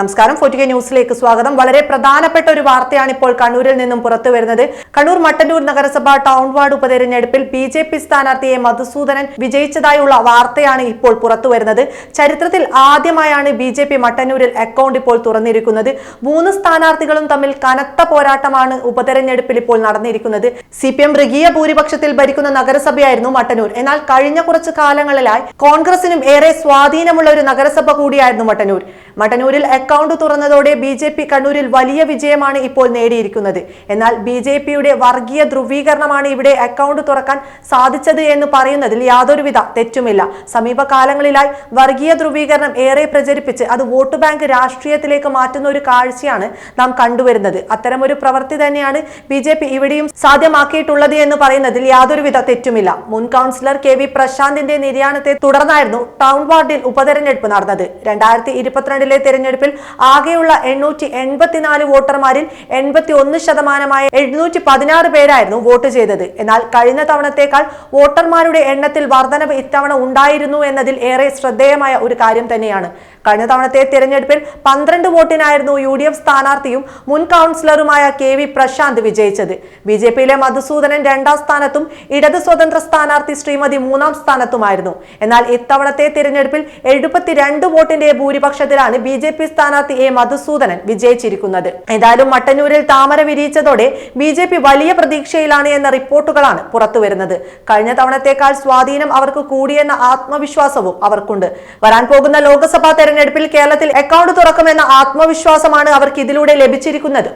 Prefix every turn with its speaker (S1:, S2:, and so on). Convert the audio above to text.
S1: നമസ്കാരം. ഫോർട്ടിക ന്യൂസിലേക്ക് സ്വാഗതം. വളരെ പ്രധാനപ്പെട്ട ഒരു വാർത്തയാണ് ഇപ്പോൾ കണ്ണൂരിൽ നിന്നും പുറത്തു വരുന്നത്. കണ്ണൂർ മട്ടന്നൂർ നഗരസഭ ടൗൺ വാർഡ് ഉപതെരഞ്ഞെടുപ്പിൽ ബി ജെ പി സ്ഥാനാർത്ഥിയെ മധുസൂദനൻ വിജയിച്ചതായുള്ള വാർത്തയാണ് ഇപ്പോൾ പുറത്തു വരുന്നത്. ചരിത്രത്തിൽ ആദ്യമായാണ് ബി ജെ പി മട്ടന്നൂരിൽ അക്കൗണ്ട് ഇപ്പോൾ തുറന്നിരിക്കുന്നത്. മൂന്ന് സ്ഥാനാർത്ഥികളും തമ്മിൽ കനത്ത പോരാട്ടമാണ് ഉപതെരഞ്ഞെടുപ്പിൽ ഇപ്പോൾ നടന്നിരിക്കുന്നത്. സി പി എം മൃഗീയ ഭൂരിപക്ഷത്തിൽ ഭരിക്കുന്ന നഗരസഭയായിരുന്നു മട്ടന്നൂർ. എന്നാൽ കഴിഞ്ഞ കുറച്ച് കാലങ്ങളിലായി കോൺഗ്രസിനും ഏറെ സ്വാധീനമുള്ള ഒരു നഗരസഭ കൂടിയായിരുന്നു മട്ടന്നൂർ. മട്ടന്നൂരിൽ അക്കൗണ്ട് തുറന്നതോടെ ബി ജെ പി കണ്ണൂരിൽ വലിയ വിജയമാണ് ഇപ്പോൾ നേടിയിരിക്കുന്നത്. എന്നാൽ ബി ജെ പിയുടെ വർഗീയ ധ്രുവീകരണമാണ് ഇവിടെ അക്കൗണ്ട് തുറക്കാൻ സാധിച്ചത് എന്ന് പറയുന്നതിൽ യാതൊരുവിധ തെറ്റുമില്ല. സമീപകാലങ്ങളിലായി വർഗീയ ധ്രുവീകരണം ഏറെ പ്രചരിപ്പിച്ച് അത് വോട്ട് ബാങ്ക് രാഷ്ട്രീയത്തിലേക്ക് മാറ്റുന്ന ഒരു കാഴ്ചയാണ് നാം കണ്ടുവരുന്നത്. അത്തരമൊരു പ്രവൃത്തി തന്നെയാണ് ബി ജെ പി ഇവിടെയും സാധ്യമാക്കിയിട്ടുള്ളത് എന്ന് പറയുന്നതിൽ യാതൊരുവിധ തെറ്റുമില്ല. മുൻ കൗൺസിലർ കെ വി പ്രശാന്തിന്റെ നിര്യാണത്തെ തുടർന്നായിരുന്നു ടൗൺ വാർഡിൽ ഉപതെരഞ്ഞെടുപ്പ് നടന്നത്. രണ്ടായിരത്തി ഇരുപത്തിരണ്ടിലെ തെരഞ്ഞെടുപ്പിൽ ആകെയുള്ള എണ്ണൂറ്റി എൺപത്തിനാല് വോട്ടർമാരിൽ എൺപത്തി ഒന്ന് ശതമാനമായ എഴുന്നൂറ്റി പതിനാറ് പേരായിരുന്നു വോട്ട് ചെയ്തത്. എന്നാൽ കഴിഞ്ഞ തവണത്തേക്കാൾ വോട്ടർമാരുടെ എണ്ണത്തിൽ വർധനവ് ഇത്തവണ ഉണ്ടായിരുന്നു എന്നതിൽ ഏറെ ശ്രദ്ധേയമായ ഒരു കാര്യം തന്നെയാണ്. കഴിഞ്ഞ തവണത്തെ തിരഞ്ഞെടുപ്പിൽ പന്ത്രണ്ട് വോട്ടിനായിരുന്നു യു ഡി എഫ് സ്ഥാനാർത്ഥിയും മുൻ കൗൺസിലറുമായ കെ വി പ്രശാന്ത് വിജയിച്ചത്. ബി ജെ പിയിലെ മധുസൂദനൻ രണ്ടാം സ്ഥാനത്തും ഇടത് സ്വതന്ത്ര സ്ഥാനാർത്ഥി ശ്രീമതി മൂന്നാം സ്ഥാനത്തുമായിരുന്നു. എന്നാൽ ഇത്തവണത്തെ തിരഞ്ഞെടുപ്പിൽ എഴുപത്തിരണ്ട് വോട്ടിന്റെ ഭൂരിപക്ഷത്തിലാണ് ബി ജെ പി സ്ഥാനാർത്ഥി എ മധുസൂദനൻ വിജയിച്ചിരിക്കുന്നത്. ഏതായാലും മട്ടന്നൂരിൽ താമര വിരിയിച്ചതോടെ ബി ജെ പി വലിയ പ്രതീക്ഷയിലാണ് എന്ന റിപ്പോർട്ടുകളാണ് പുറത്തുവരുന്നത്. കഴിഞ്ഞ തവണത്തേക്കാൾ സ്വാധീനം അവർക്ക് കൂടിയെന്ന ആത്മവിശ്വാസവും അവർക്കുണ്ട്. വരാൻ പോകുന്ന ലോക്സഭാ തെരഞ്ഞെടുപ്പിൽ കേരളത്തിൽ അക്കൗണ്ട് തുറക്കുമെന്ന ആത്മവിശ്വാസമാണ് അവർക്ക് ഇതിലൂടെ ലഭിച്ചിരിക്കുന്നത്.